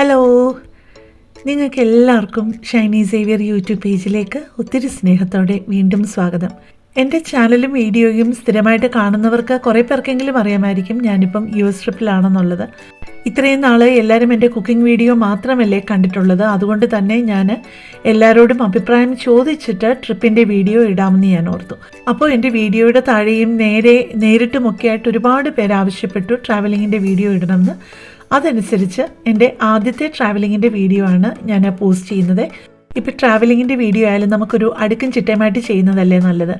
Hello നിങ്ങൾക്ക് എല്ലാവർക്കും Shiny Xavier YouTube പേജിലേക്ക് ഒത്തിരി സ്നേഹത്തോടെ വീണ്ടും സ്വാഗതം. എന്റെ ചാനലും വീഡിയോയും സ്ഥിരമായിട്ട് കാണുന്നവർക്ക് കുറേ പേർക്കെങ്കിലും അറിയാമായിരിക്കും ഞാനിപ്പം യു എസ് ട്രിപ്പിലാണെന്നുള്ളത്. ഇത്രയും നാൾ എല്ലാവരും എന്റെ കുക്കിംഗ് വീഡിയോ മാത്രമല്ലേ കണ്ടിട്ടുള്ളത്. അതുകൊണ്ട് തന്നെ ഞാൻ എല്ലാവരോടും അഭിപ്രായം ചോദിച്ചിട്ട് ട്രിപ്പിന്റെ വീഡിയോ ഇടാമെന്ന് ഞാൻ ഓർത്തു. അപ്പോൾ എന്റെ വീഡിയോയുടെ താഴെയും നേരെ നേരിട്ടുമൊക്കെ ആയിട്ട് ഒരുപാട് പേര് ആവശ്യപ്പെട്ടു ട്രാവലിങ്ങിന്റെ വീഡിയോ ഇടണമെന്ന്. അതനുസരിച്ച് എന്റെ ആദ്യത്തെ ട്രാവലിങ്ങിന്റെ വീഡിയോ ആണ് ഞാൻ പോസ്റ്റ് ചെയ്യുന്നത്. ഇപ്പം ട്രാവലിങ്ങിന്റെ വീഡിയോ ആയാലും നമുക്കൊരു അടുക്കും ചിട്ടയുമായിട്ട് ചെയ്യുന്നതല്ലേ നല്ലത്?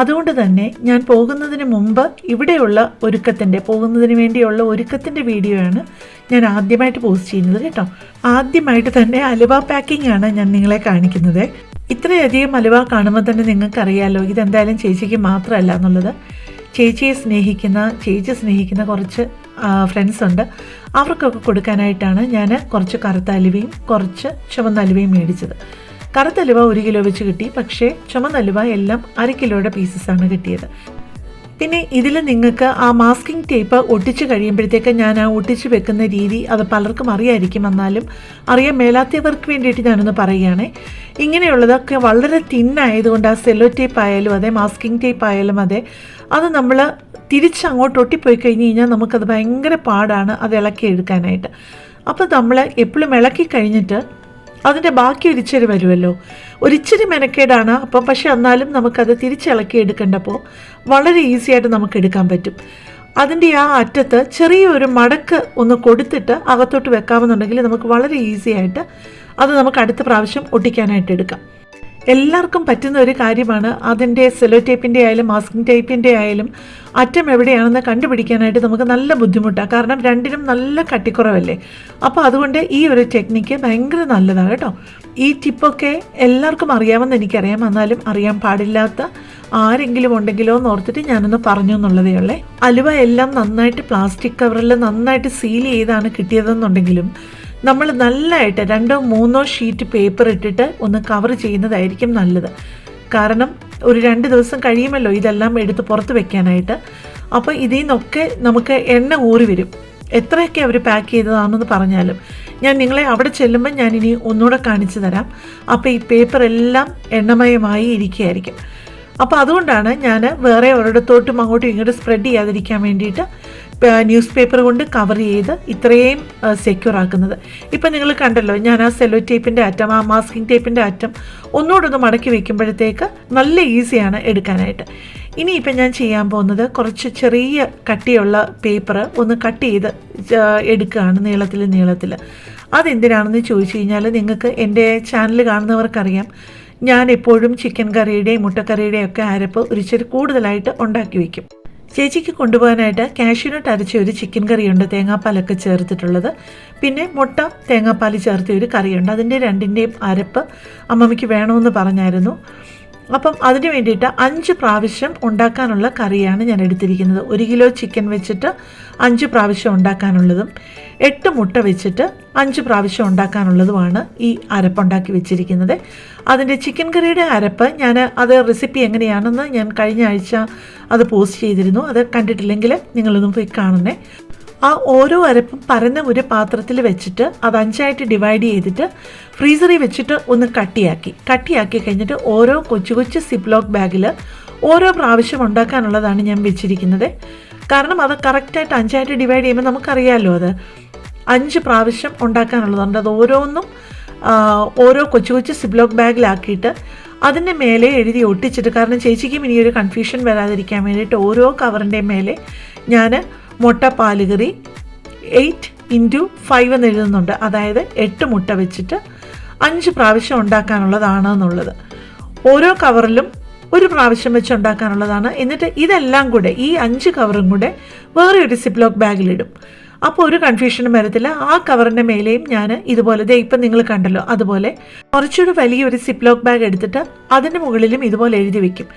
അതുകൊണ്ട് തന്നെ ഞാൻ പോകുന്നതിന് മുമ്പ് ഇവിടെയുള്ള ഒരുക്കത്തിന്റെ പോകുന്നതിന് വേണ്ടിയുള്ള ഒരുക്കത്തിന്റെ വീഡിയോ ആണ് ഞാൻ ആദ്യമായിട്ട് പോസ്റ്റ് ചെയ്യുന്നത് കേട്ടോ. ആദ്യമായിട്ട് തന്നെ അലുവ പാക്കിംഗ് ആണ് ഞാൻ നിങ്ങളെ കാണിക്കുന്നത്. ഇത്രയധികം അലുവ കാണുമ്പോൾ തന്നെ നിങ്ങൾക്കറിയാലോ ഇതെന്തായാലും ചേച്ചിക്ക് മാത്രമല്ല എന്നുള്ളത്. ചേച്ചിയെ സ്നേഹിക്കുന്ന ചേച്ചി സ്നേഹിക്കുന്ന കുറച്ച് ഫ്രണ്ട്സ് ഉണ്ട്. അവർക്കൊക്കെ കൊടുക്കാനായിട്ടാണ് ഞാൻ കുറച്ച് കറുത്ത അലുവയും കുറച്ച് ചുവന്ന അലുവയും മേടിച്ചത്. കറുത്ത അലുവ ഒരു കിലോ വെച്ച് കിട്ടി പക്ഷേ ചുമന്ന അലുവ എല്ലാം അര കിലോയുടെ പീസസാണ് കിട്ടിയത്. പിന്നെ ഇതിൽ നിങ്ങൾക്ക് ആ മാസ്കിംഗ് ടേപ്പ് ഒട്ടിച്ച് കഴിയുമ്പോഴത്തേക്ക് ഞാൻ ആ ഒട്ടിച്ച് വെക്കുന്ന രീതി അത് പലർക്കും അറിയായിരിക്കും. എന്നാലും അറിയാൻ മേലാത്തവർക്ക് വേണ്ടിയിട്ട് ഞാനൊന്ന് പറയുകയാണേ. ഇങ്ങനെയുള്ളതൊക്കെ വളരെ തിന്നായതുകൊണ്ട് ആ സെല്ലോ ടേപ്പ് ആയാലും അതെ മാസ്കിംഗ് ടേപ്പ് ആയാലും അതെ അത് നമ്മൾ തിരിച്ച് അങ്ങോട്ട് ഒട്ടിപ്പോയി കഴിഞ്ഞ് കഴിഞ്ഞാൽ നമുക്കത് ഭയങ്കര പാടാണ് അത് ഇളക്കി എടുക്കാനായിട്ട്. അപ്പോൾ നമ്മൾ എപ്പോഴും ഇളക്കി കഴിഞ്ഞിട്ട് അതിന്റെ ബാക്കി ഒരിച്ചിരി വരുമല്ലോ ഒരിച്ചിരി മെനക്കേടാണ് അപ്പം പക്ഷെ എന്നാലും നമുക്കത് തിരിച്ചിളക്കി എടുക്കേണ്ടപ്പോൾ വളരെ ഈസി ആയിട്ട് നമുക്ക് എടുക്കാൻ പറ്റും. അതിന്റെ ആ അറ്റത്ത് ചെറിയൊരു മടക്ക് ഒന്ന് കൊടുത്തിട്ട് അകത്തോട്ട് വെക്കാമെന്നുണ്ടെങ്കിൽ നമുക്ക് വളരെ ഈസി ആയിട്ട് അത് നമുക്ക് അടുത്ത പ്രാവശ്യം ഒട്ടിക്കാനായിട്ട് എടുക്കാം. എല്ലാവർക്കും പറ്റുന്ന ഒരു കാര്യമാണ് അതിന്റെ സെലോ ടേപ്പിന്റെ ആയാലും മാസ്കിംഗ് ടേപ്പിന്റെ ആയാലും അറ്റം എവിടെയാണെന്ന് കണ്ടുപിടിക്കാനായിട്ട് നമുക്ക് നല്ല ബുദ്ധിമുട്ടാണ്. കാരണം രണ്ടിനും നല്ല കട്ടിക്കുറവല്ലേ. അപ്പോൾ അതുകൊണ്ട് ഈ ഒരു ടെക്നിക്ക് ഭയങ്കര നല്ലതാണ് കേട്ടോ. ഈ ടിപ്പൊക്കെ എല്ലാവർക്കും അറിയാമെന്ന് എനിക്കറിയാം. എന്നാലും അറിയാൻ പാടില്ലാത്ത ആരെങ്കിലും ഉണ്ടെങ്കിലോ എന്ന് ഓർത്തിട്ട് ഞാനൊന്ന് പറഞ്ഞു എന്നുള്ളതേ ഉള്ളേ. അലുവ എല്ലാം നന്നായിട്ട് പ്ലാസ്റ്റിക് കവറിൽ നന്നായിട്ട് സീൽ ചെയ്താണ് കിട്ടിയതെന്നുണ്ടെങ്കിലും നമ്മൾ നല്ലതായിട്ട് രണ്ടോ മൂന്നോ ഷീറ്റ് പേപ്പർ ഇട്ടിട്ട് ഒന്ന് കവർ ചെയ്യുന്നതായിരിക്കും നല്ലത്. കാരണം ഒരു രണ്ട് ദിവസം കഴിയുമല്ലോ ഇതെല്ലാം എടുത്ത് പുറത്ത് വെക്കാനായിട്ട്. അപ്പോൾ ഇതിൽ നിന്നൊക്കെ നമുക്ക് എണ്ണ ഊറി വരും. എത്രയൊക്കെ അവർ പാക്ക് ചെയ്തതാണെന്ന് പറഞ്ഞാലും. ഞാൻ നിങ്ങളെ അവിടെ ചെല്ലുമ്പോൾ ഞാൻ ഇനി ഒന്നുകൂടെ കാണിച്ചു തരാം. അപ്പോൾ ഈ പേപ്പർ എല്ലാം എണ്ണമയമായി ഇരിക്കുകയായിരിക്കും. അപ്പോൾ അതുകൊണ്ടാണ് ഞാൻ വേറെ ഒരിടത്തോട്ടും അങ്ങോട്ടും ഇങ്ങോട്ടും സ്പ്രെഡ് ചെയ്യാതിരിക്കാൻ വേണ്ടിയിട്ട് ന്യൂസ് പേപ്പർ കൊണ്ട് കവർ ചെയ്ത് ഇത്രയും സെക്യൂർ ആക്കുന്നത്. ഇപ്പം നിങ്ങൾ കണ്ടല്ലോ ഞാൻ ആ സെല്ലോ ടേപ്പിന്റെ അറ്റം ആ മാസ്കിംഗ് ടേപ്പിന്റെ അറ്റം ഒന്നുകൂടെ ഒന്ന് മടക്കി വെക്കുമ്പോഴത്തേക്ക് നല്ല ഈസിയാണ് എടുക്കാനായിട്ട്. ഇനിയിപ്പം ഞാൻ ചെയ്യാൻ പോകുന്നത് കുറച്ച് ചെറിയ കട്ടിയുള്ള പേപ്പർ ഒന്ന് കട്ട് ചെയ്ത് എടുക്കുകയാണ് നീളത്തിൽ നീളത്തിൽ. അതെന്തിനാണെന്ന് ചോദിച്ചു കഴിഞ്ഞാൽ നിങ്ങൾക്ക് എന്റെ ചാനൽ കാണുന്നവർക്കറിയാം. ഞാൻ എപ്പോഴും ചിക്കൻ കറിയുടെയും മുട്ടക്കറിയുടെയും ഒക്കെ അരപ്പ് ഒരിച്ചിരി കൂടുതലായിട്ട് ഉണ്ടാക്കി വയ്ക്കും ചേച്ചിക്ക് കൊണ്ടുപോകാനായിട്ട് കാഷ്യൂനട്ട് അരച്ച ഒരു ചിക്കൻ കറിയുണ്ട് തേങ്ങാപ്പാലൊക്കെ ചേർത്തിട്ടുള്ളത്. പിന്നെ മുട്ട തേങ്ങാപ്പാൽ ചേർത്ത ഒരു കറിയുണ്ട്. അതിന്റെ രണ്ടിന്റെയും അരപ്പ് അമ്മമ്മയ്ക്ക് വേണമെന്ന് പറഞ്ഞായിരുന്നു. അപ്പം അതിന് വേണ്ടിയിട്ട് അഞ്ച് പ്രാവശ്യം ഉണ്ടാക്കാനുള്ള കറിയാണ് ഞാൻ എടുത്തിരിക്കുന്നത്. ഒരു കിലോ ചിക്കൻ വെച്ചിട്ട് അഞ്ച് പ്രാവശ്യം ഉണ്ടാക്കാനുള്ളതും എട്ട് മുട്ട വെച്ചിട്ട് അഞ്ച് പ്രാവശ്യം ഉണ്ടാക്കാനുള്ളതുമാണ് ഈ അരപ്പുണ്ടാക്കി വെച്ചിരിക്കുന്നത്. അതിന്റെ ചിക്കൻ കറിയുടെ അരപ്പ് ഞാൻ അത് റെസിപ്പി എങ്ങനെയാണെന്ന് ഞാൻ കഴിഞ്ഞ ആഴ്ച അത് പോസ്റ്റ് ചെയ്തിരുന്നു. അത് കണ്ടിട്ടില്ലെങ്കിൽ നിങ്ങളൊന്നും പോയി കാണണേ ആ ഓരോ അരപ്പും പരന്ന ഒരു പാത്രത്തിൽ വെച്ചിട്ട് അത് അഞ്ചായിട്ട് ഡിവൈഡ് ചെയ്തിട്ട് ഫ്രീസറിൽ വെച്ചിട്ട് ഒന്ന് കട്ടിയാക്കി. കട്ടിയാക്കി കഴിഞ്ഞിട്ട് ഓരോ കൊച്ചു കൊച്ചു സിപ്ലോക്ക് ബാഗിൽ ഓരോ പ്രാവശ്യം ഉണ്ടാക്കാനുള്ളതാണ് ഞാൻ വെച്ചിരിക്കുന്നത്. കാരണം അത് കറക്റ്റായിട്ട് അഞ്ചായിട്ട് ഡിവൈഡ് ചെയ്യുമ്പോൾ നമുക്കറിയാമല്ലോ അത്. അഞ്ച് പ്രാവശ്യം ഉണ്ടാക്കാനുള്ളതുണ്ട്. അത് ഓരോന്നും ഓരോ കൊച്ചു കൊച്ചു സിബ്ലോക്ക് ബാഗിലാക്കിയിട്ട് അതിന്റെ മേലെ എഴുതി ഒട്ടിച്ചിട്ട് കാരണം ചേച്ചിക്കും ഇനി ഒരു കൺഫ്യൂഷൻ വരാതിരിക്കാൻ വേണ്ടിയിട്ട് ഓരോ കവറിന്റെയും മേലെ ഞാൻ മുട്ട പാലുകറി എയ്റ്റ് ഇന്റു ഫൈവ് എന്ന് എഴുതുന്നുണ്ട്. അതായത് എട്ട് മുട്ട വെച്ചിട്ട് അഞ്ച് പ്രാവശ്യം ഉണ്ടാക്കാനുള്ളതാണ് എന്നുള്ളത് ഓരോ കവറിലും ഒരു പ്രാവശ്യം വെച്ച് ഉണ്ടാക്കാനുള്ളതാണ്. എന്നിട്ട് ഇതെല്ലാം കൂടെ ഈ അഞ്ച് കവറും കൂടെ വേറെ ഒരു സിപ്ലോക്ക് ബാഗിലിടും അപ്പോൾ ഒരു കൺഫ്യൂഷനും വരത്തില്ല. ആ കവറിന്റെ മേലെയും ഞാൻ ഇതുപോലെ ദേ ഇപ്പം നിങ്ങൾ കണ്ടല്ലോ അതുപോലെ കുറച്ചുകൂടി വലിയൊരു സിപ്ലോക്ക് ബാഗ് എടുത്തിട്ട് അതിന്റെ മുകളിലും ഇതുപോലെ എഴുതി വെക്കും.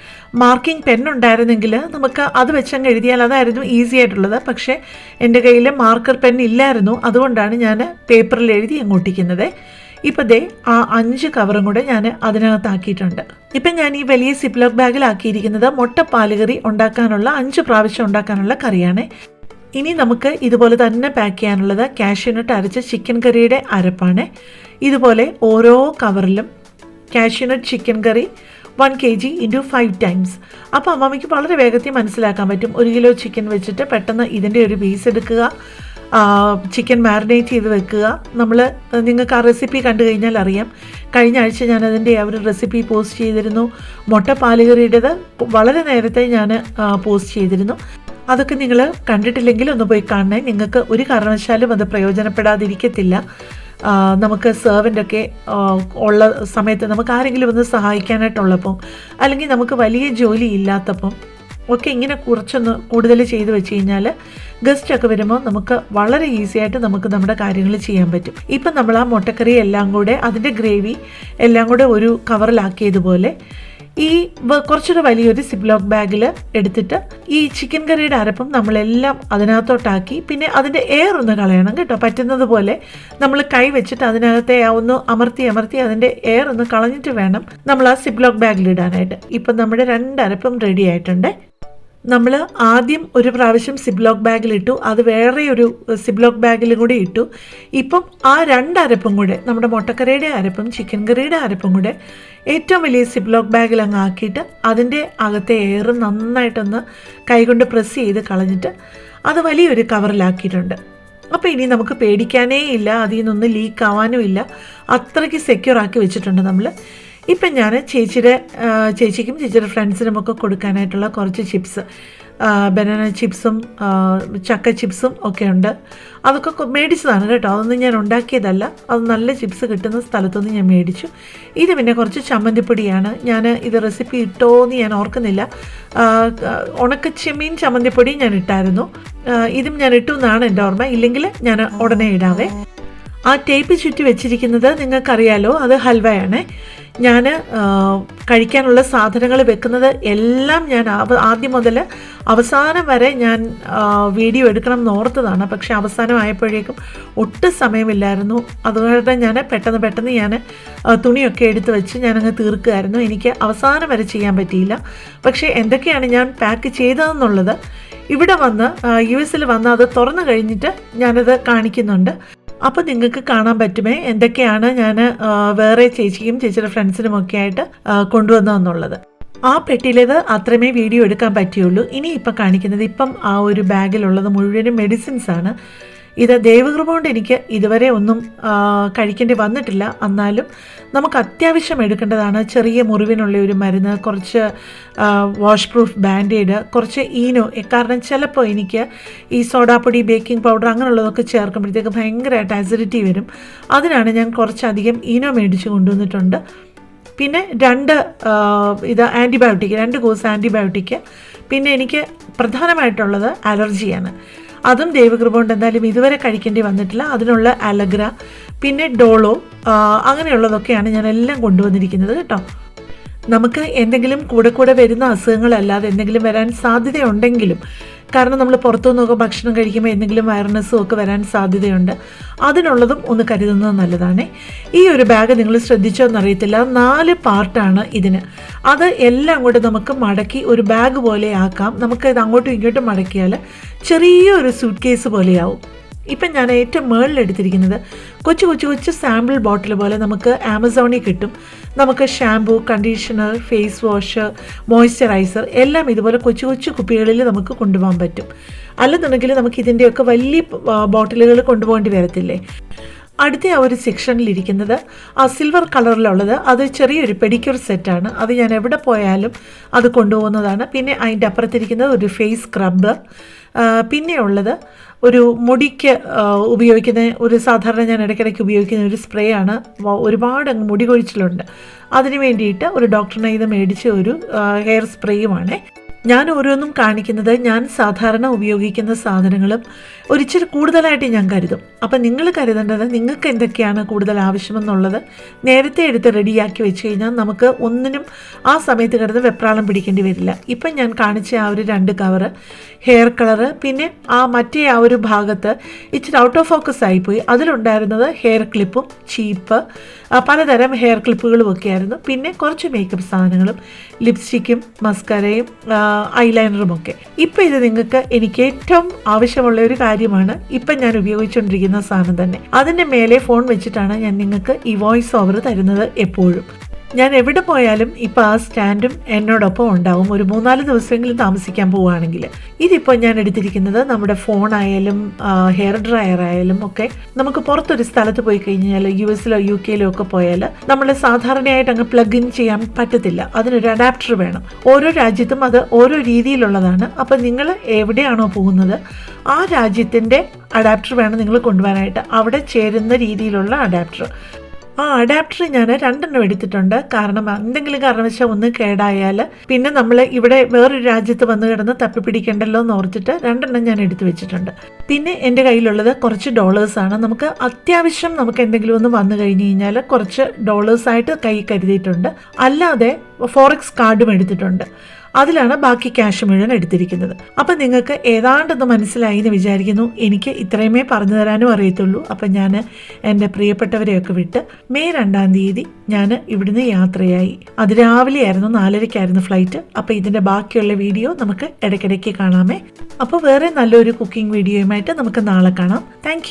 മാർക്കിംഗ് പെൻ ഉണ്ടായിരുന്നെങ്കിൽ നമുക്ക് അത് വെച്ചങ്ങ് എഴുതിയാൽ അതായിരുന്നു ഈസി ആയിട്ടുള്ളത്. പക്ഷേ എന്റെ കയ്യിൽ മാർക്കർ പെൻ ഇല്ലായിരുന്നു. അതുകൊണ്ടാണ് ഞാൻ പേപ്പറിൽ എഴുതി അങ്ങോട്ടിക്കുന്നത് ഇപ്പം ദേ ആ അഞ്ച് കവറും കൂടെ ഞാൻ അതിനകത്താക്കിയിട്ടുണ്ട്. ഇപ്പം ഞാൻ ഈ വലിയ സിപ്ലോക്ക് ബാഗിലാക്കിയിരിക്കുന്നത് മുട്ട പാലുകറി ഉണ്ടാക്കാനുള്ള അഞ്ച് പ്രാവശ്യം ഉണ്ടാക്കാനുള്ള കറിയാണ്. ഇനി നമുക്ക് ഇതുപോലെ തന്നെ പാക്ക് ചെയ്യാനുള്ളത് കാഷ്യൂനട്ട് അരച്ച ചിക്കൻ കറിയുടെ അരപ്പാണ്. ഇതുപോലെ ഓരോ കവറിലും cashew nut chicken curry one K G into five times അപ്പോൾ അമ്മമ്മയ്ക്ക് വളരെ വേഗത്തിൽ മനസ്സിലാക്കാൻ പറ്റും. ഒരു കിലോ ചിക്കൻ വെച്ചിട്ട് പെട്ടെന്ന് ഇതിന്റെ ഒരു പീസ് എടുക്കുക. ചിക്കൻ മാരിനേറ്റ് ചെയ്ത് വെക്കുക. നമ്മൾ നിങ്ങൾക്ക് ആ റെസിപ്പി കണ്ടു കഴിഞ്ഞാൽ അറിയാം. കഴിഞ്ഞ ആഴ്ച ഞാൻ അതിന്റെ ആ ഒരു റെസിപ്പി പോസ്റ്റ് ചെയ്തിരുന്നു. മുട്ട പാലുകറിയുടേത് വളരെ നേരത്തെ ഞാൻ പോസ്റ്റ് ചെയ്തിരുന്നു. അതൊക്കെ നിങ്ങൾ കണ്ടിട്ടില്ലെങ്കിൽ ഒന്ന് പോയി കാണണേ. നിങ്ങൾക്ക് ഒരു കാരണവശാലും അത് പ്രയോജനപ്പെടാതിരിക്കത്തില്ല. നമുക്ക് സെർവന്റൊക്കെ ഉള്ള സമയത്ത് നമുക്ക് ആരെങ്കിലും ഒന്ന് സഹായിക്കാനായിട്ടുള്ളപ്പം അല്ലെങ്കിൽ നമുക്ക് വലിയ ജോലി ഇല്ലാത്തപ്പം ഒക്കെ ഇങ്ങനെ കുറച്ചൊന്ന് കൂടുതൽ ചെയ്ത് വെച്ച് കഴിഞ്ഞാൽ ഗസ്റ്റ് ഒക്കെ വരുമ്പോൾ നമുക്ക് വളരെ ഈസി ആയിട്ട് നമുക്ക് നമ്മുടെ കാര്യങ്ങൾ ചെയ്യാൻ പറ്റും. ഇപ്പം നമ്മൾ ആ മുട്ടക്കറി എല്ലാം കൂടെ അതിന്റെ ഗ്രേവി എല്ലാം കൂടെ ഒരു കവറിലാക്കിയതുപോലെ ഈ കുറച്ചൊരു വലിയൊരു സിപ്ലോക്ക് ബാഗിൽ എടുത്തിട്ട് ഈ ചിക്കൻ കറിയുടെ അരപ്പും നമ്മളെല്ലാം അതിനകത്തോട്ടാക്കി പിന്നെ അതിന്റെ എയർ ഒന്ന് കളയണം കേട്ടോ. പറ്റുന്നത് പോലെ നമ്മൾ കൈ വെച്ചിട്ട് അതിനകത്തെ ഒന്ന് അമർത്തി അമർത്തി അതിന്റെ എയർ ഒന്ന് കളഞ്ഞിട്ട് വേണം നമ്മൾ ആ സിപ്ലോക്ക് ബാഗിൽ ഇടാനായിട്ട്. ഇപ്പം നമ്മുടെ രണ്ട് അരപ്പും റെഡി ആയിട്ടുണ്ട്. നമ്മൾ ആദ്യം ഒരു പ്രാവശ്യം സിബ്ലോക്ക് ബാഗിലിട്ടു അത് വേറെ ഒരു സിബ്ലോക്ക് ബാഗിലും കൂടി ഇട്ടു. ഇപ്പം ആ രണ്ട് അരപ്പും കൂടെ നമ്മുടെ മുട്ടക്കറിയുടെ അരപ്പും ചിക്കൻ കറിയുടെ അരപ്പും കൂടെ ഏറ്റവും വലിയ സിബ്ലോക്ക് ബാഗിൽ അങ്ങ് ആക്കിയിട്ട് അതിന്റെ അകത്തെ എയർ നന്നായിട്ടൊന്ന് കൈകൊണ്ട് പ്രസ് ചെയ്ത് കളഞ്ഞിട്ട് അത് വലിയൊരു കവറിലാക്കിയിട്ടുണ്ട് അപ്പോൾ ഇനി നമുക്ക് പേടിക്കാനേ ഇല്ല അതിൽ നിന്നൊന്നും ലീക്ക് ആവാനും ഇല്ല. അത്രയ്ക്ക് സെക്യൂർ ആക്കി വെച്ചിട്ടുണ്ട് നമ്മൾ ഇപ്പം ഞാൻ ചേച്ചിയുടെ ചേച്ചിക്കും ചേച്ചിയുടെ ഫ്രണ്ട്സിനും ഒക്കെ കൊടുക്കാനായിട്ടുള്ള കുറച്ച് ചിപ്സ് ബനാന ചിപ്സും ചക്ക ചിപ്സും ഒക്കെ ഉണ്ട്. അതൊക്കെ മേടിച്ചതാണ് കേട്ടോ. അതൊന്നും ഞാൻ ഉണ്ടാക്കിയതല്ല. അത് നല്ല ചിപ്സ് കിട്ടുന്ന സ്ഥലത്തുനിന്ന് ഞാൻ മേടിച്ചു. ഇത് പിന്നെ കുറച്ച് ചമ്മന്തിപ്പൊടിയാണ്. ഞാൻ ഇത് റെസിപ്പി ഇട്ടോ എന്ന് ഞാൻ ഓർക്കുന്നില്ല. ഉണക്കച്ചെമ്മീൻ ചമ്മന്തിപ്പൊടി ഞാൻ ഇട്ടായിരുന്നു. ഇതും ഞാൻ ഇട്ടു എന്നാണ് എന്റെ ഓർമ്മ. ഇല്ലെങ്കിൽ ഞാൻ ഉടനെ ഇടാവേ. ആ ടേപ്പ് ചുറ്റി വെച്ചിരിക്കുന്നത് നിങ്ങൾക്കറിയാലോ അത് ഹൽവയാണ്. ഞാൻ കഴിക്കാനുള്ള സാധനങ്ങൾ വെക്കുന്നത് എല്ലാം ഞാൻ ആദ്യം മുതൽ അവസാനം വരെ ഞാൻ വീഡിയോ എടുക്കണം എന്ന് ഓർത്തതാണ്. പക്ഷെ അവസാനമായപ്പോഴേക്കും ഒട്ടും സമയമില്ലായിരുന്നു. അതുകൊണ്ട് ഞാൻ പെട്ടെന്ന് പെട്ടെന്ന് ഞാൻ തുണിയൊക്കെ എടുത്ത് വെച്ച് ഞാനങ്ങ് തീർക്കുമായിരുന്നു എനിക്ക് അവസാനം വരെ ചെയ്യാൻ പറ്റിയില്ല. പക്ഷേ എന്തൊക്കെയാണ് ഞാൻ പാക്ക് ചെയ്തതെന്നുള്ളത് ഇവിടെ വന്ന് യു എസിൽ വന്ന് അത് തുറന്നു കഴിഞ്ഞിട്ട് ഞാനത് കാണിക്കുന്നുണ്ട്. അപ്പോൾ നിങ്ങൾക്ക് കാണാൻ പറ്റുമേ എന്തൊക്കെയാണ് ഞാൻ വേറെ ചേച്ചിക്കും ചേച്ചിയുടെ ഫ്രണ്ട്സിനും ഒക്കെ ആയിട്ട് കൊണ്ടുവന്നതെന്നുള്ളത് ആ പെട്ടിയിലേത് അത്രമേ വീഡിയോ എടുക്കാൻ പറ്റിയുള്ളൂ. ഇനി ഇപ്പം കാണിക്കുന്നത് ഇപ്പം ആ ഒരു ബാഗിലുള്ളത് മുഴുവനും മെഡിസിൻസ് ആണ്. ഇത് ദൈവകൃപ കൊണ്ട് എനിക്ക് ഇതുവരെ ഒന്നും കഴിക്കേണ്ടി വന്നിട്ടില്ല. എന്നാലും നമുക്ക് അത്യാവശ്യം എടുക്കേണ്ടതാണ് ചെറിയ മുറിവിനുള്ള ഒരു മരുന്ന് കുറച്ച് വാഷ് പ്രൂഫ് ബാൻഡേഡ് കുറച്ച് ഈനോ. കാരണം ചിലപ്പോൾ എനിക്ക് ഈ സോഡാപ്പൊടി ബേക്കിംഗ് പൗഡർ അങ്ങനെയുള്ളതൊക്കെ ചേർക്കുമ്പോഴത്തേക്ക് ഭയങ്കരമായിട്ട് അസിഡിറ്റി വരും. അതിനാണ് ഞാൻ കുറച്ചധികം ഈനോ മേടിച്ച് കൊണ്ടുവന്നിട്ടുണ്ട്. പിന്നെ രണ്ട് ഇത് ആന്റിബയോട്ടിക് രണ്ട് കോഴ്സ് ആന്റിബയോട്ടിക് പിന്നെ എനിക്ക് പ്രധാനമായിട്ടുള്ളത് അലർജിയാണ് അതും ദൈവകൃപ കൊണ്ട് എന്തായാലും ഇതുവരെ കഴിക്കേണ്ടി വന്നിട്ടില്ല. അതിനുള്ള അലഗ്ര പിന്നെ ഡോളോ അങ്ങനെയുള്ളതൊക്കെയാണ് ഞാൻ എല്ലാം കൊണ്ടുവന്നിരിക്കുന്നത് കേട്ടോ. നമുക്ക് എന്തെങ്കിലും കൂടെ കൂടെ വരുന്ന അസുഖങ്ങളല്ലാതെ എന്തെങ്കിലും വരാൻ സാധ്യതയുണ്ടെങ്കിലും കാരണം നമ്മൾ പുറത്തുനിന്നൊക്കെ ഭക്ഷണം കഴിക്കുമ്പോൾ എന്തെങ്കിലും വയർനെസ്സും ഒക്കെ വരാൻ സാധ്യതയുണ്ട്. അതിനുള്ളതും ഒന്ന് കരുതുന്നത് നല്ലതാണ്. ഈ ഒരു ബാഗ് നിങ്ങൾ ശ്രദ്ധിച്ചോ എന്നറിയത്തില്ല. നാല് പാർട്ടാണ് ഇതിന്. അത് എല്ലാം കൂടെ നമുക്ക് മടക്കി ഒരു ബാഗ് പോലെ ആക്കാം. നമുക്ക് ഇത് അങ്ങോട്ടും ഇങ്ങോട്ടും മടക്കിയാൽ ചെറിയൊരു സൂട്ട് കേസ് പോലെയാവും. ഇപ്പം ഞാൻ ഏറ്റവും മേളിൽ എടുത്തിരിക്കുന്നത് കൊച്ചു കൊച്ചു കൊച്ചു സാമ്പിൾ ബോട്ടിൽ പോലെ നമുക്ക് ആമസോണിൽ കിട്ടും. നമുക്ക് shampoo conditioner face wash moisturiser എല്ലാം ഇതുപോലെ കൊച്ചു കൊച്ചു കുപ്പികളിൽ നമുക്ക് കൊണ്ടുപോകാൻ പറ്റും. അല്ലെന്നുണ്ടെങ്കിൽ നമുക്ക് ഇതിന്റെയൊക്കെ വലിയ ബോട്ടിലുകൾ കൊണ്ടുപോകേണ്ടി വരത്തില്ലേ? അടുത്ത ആ ഒരു സെക്ഷനിലിരിക്കുന്നത് ആ സിൽവർ കളറിലുള്ളത് അത് ചെറിയൊരു പെഡിക്യൂർ സെറ്റാണ് അത് ഞാൻ എവിടെ പോയാലും അത് കൊണ്ടുപോകുന്നതാണ്. പിന്നെ അതിന്റെ അപ്പുറത്തിരിക്കുന്നത് ഒരു ഫേസ് സ്ക്രബ് പിന്നെയുള്ളത് ഒരു മുടിക്ക് ഉപയോഗിക്കുന്ന ഒരു സാധാരണ ഞാൻ ഇടയ്ക്കിടയ്ക്ക് ഉപയോഗിക്കുന്ന ഒരു സ്പ്രേ ആണ്. ഒരുപാട് അങ്ങ് മുടി കൊഴിച്ചിലുണ്ട്. അതിന് വേണ്ടിയിട്ട് ഒരു ഡോക്ടറിനെ ഇത് മേടിച്ച ഒരു ഹെയർ സ്പ്രേയുമാണ് ഞാൻ ഓരോന്നും കാണിക്കുന്നത് ഞാൻ സാധാരണ ഉപയോഗിക്കുന്ന സാധനങ്ങളും ഒരിച്ചിരി കൂടുതലായിട്ട് ഞാൻ കരുതും. അപ്പം നിങ്ങൾ കരുതേണ്ടത് നിങ്ങൾക്ക് എന്തൊക്കെയാണ് കൂടുതൽ ആവശ്യമെന്നുള്ളത് നേരത്തെ എടുത്ത് റെഡിയാക്കി വെച്ച് കഴിഞ്ഞാൽ നമുക്ക് ഒന്നിനും ആ സമയത്ത് കിടന്ന് വെപ്രാളം പിടിക്കേണ്ടി വരില്ല. ഇപ്പം ഞാൻ കാണിച്ച ആ ഒരു രണ്ട് കവറ് ഹെയർ കളറ് പിന്നെ ആ മറ്റേ ആ ഒരു ഭാഗത്ത് ഇച്ചിരി ഔട്ട് ഓഫ് ഫോക്കസ് ആയിപ്പോയി. അതിലുണ്ടായിരുന്നത് ഹെയർ ക്ലിപ്പും ചീപ്പ് പലതരം ഹെയർ ക്ലിപ്പുകളും ഒക്കെ ആയിരുന്നു. പിന്നെ കുറച്ച് മേക്കപ്പ് സാധനങ്ങളും ലിപ്സ്റ്റിക്കും മസ്കരയും ഐലൈനറും ഒക്കെ. ഇപ്പം ഇത് നിങ്ങൾക്ക് എനിക്ക് ഏറ്റവും ആവശ്യമുള്ള ഒരു കാര്യമാണ് ഇപ്പം ഞാൻ ഉപയോഗിച്ചുകൊണ്ടിരിക്കുന്ന സാധനം തന്നെ. അതിന്റെ മേലെ ഫോൺ വെച്ചിട്ടാണ് ഞാൻ നിങ്ങൾക്ക് ഈ വോയിസ് ഓവർ തരുന്നത് എപ്പോഴും. ഞാൻ എവിടെ പോയാലും ഇപ്പോൾ ആ സ്റ്റാൻഡും എന്നോടൊപ്പം ഉണ്ടാവും. ഒരു മൂന്നാൽ ദിവസമെങ്കിലും താമസിക്കാൻ പോവുകയാണെങ്കിൽ. ഇതിപ്പോൾ ഞാൻ എടുത്തിരിക്കുന്നത് നമ്മുടെ ഫോൺ ആയാലും ഹെയർ ഡ്രയർ ആയാലും ഒക്കെ നമുക്ക് പുറത്തൊരു സ്ഥലത്ത് പോയി കഴിഞ്ഞാൽ യു എസിലോ യു കെയിലോ ഒക്കെ പോയാൽ നമ്മൾ സാധാരണയായിട്ട് അങ്ങ് പ്ലഗ് ഇൻ ചെയ്യാൻ പറ്റത്തില്ല. അതിനൊരു അഡാപ്റ്റർ വേണം. ഓരോ രാജ്യത്തും അത് ഓരോ രീതിയിലുള്ളതാണ്. അപ്പം നിങ്ങൾ എവിടെയാണോ പോകുന്നത് ആ രാജ്യത്തിന്റെ അഡാപ്റ്റർ വേണം നിങ്ങൾ കൊണ്ടുപോകാനായിട്ട് അവിടെ ചേരുന്ന രീതിയിലുള്ള അഡാപ്റ്റർ ആ അഡാപ്റ്റർ ഞാൻ രണ്ടെണ്ണം എടുത്തിട്ടുണ്ട്. കാരണം എന്തെങ്കിലും കാരണവശാൽ ഒന്ന് കേടായാൽ പിന്നെ നമ്മൾ ഇവിടെ വേറൊരു രാജ്യത്ത് വന്ന് കിടന്ന് തപ്പിപ്പിടിക്കണ്ടല്ലോ എന്ന് ഓർത്തിട്ട് രണ്ടെണ്ണം ഞാൻ എടുത്തു വെച്ചിട്ടുണ്ട്. പിന്നെ എന്റെ കയ്യിലുള്ളത് കുറച്ച് ഡോളേഴ്സാണ് നമുക്ക് അത്യാവശ്യം നമുക്ക് എന്തെങ്കിലും ഒന്ന് വന്നു കഴിഞ്ഞ് കഴിഞ്ഞാൽ കുറച്ച് ഡോളേഴ്സായിട്ട് കൈ കരുതിയിട്ടുണ്ട്. അല്ലാതെ ഫോറക്സ് കാർഡും എടുത്തിട്ടുണ്ട്. അതിലാണ് ബാക്കി ക്യാഷ് മുഴുവൻ എടുത്തിരിക്കുന്നത്. അപ്പം നിങ്ങൾക്ക് ഏതാണ്ടൊന്ന് മനസ്സിലായി എന്ന് വിചാരിക്കുന്നു. എനിക്ക് ഇത്രയുമേ പറഞ്ഞു തരാനും അറിയത്തുള്ളൂ. അപ്പം ഞാൻ എന്റെ പ്രിയപ്പെട്ടവരെയൊക്കെ വിട്ട് മെയ് രണ്ടാം തീയതി ഞാൻ ഇവിടുന്ന് യാത്രയായി. അത് രാവിലെയായിരുന്നു നാലരയ്ക്കായിരുന്നു ഫ്ലൈറ്റ് അപ്പോൾ ഇതിന്റെ ബാക്കിയുള്ള വീഡിയോ നമുക്ക് ഇടയ്ക്കിടയ്ക്ക് കാണാമേ. അപ്പോൾ വേറെ നല്ലൊരു കുക്കിംഗ് വീഡിയോയുമായിട്ട് നമുക്ക് നാളെ കാണാം. താങ്ക്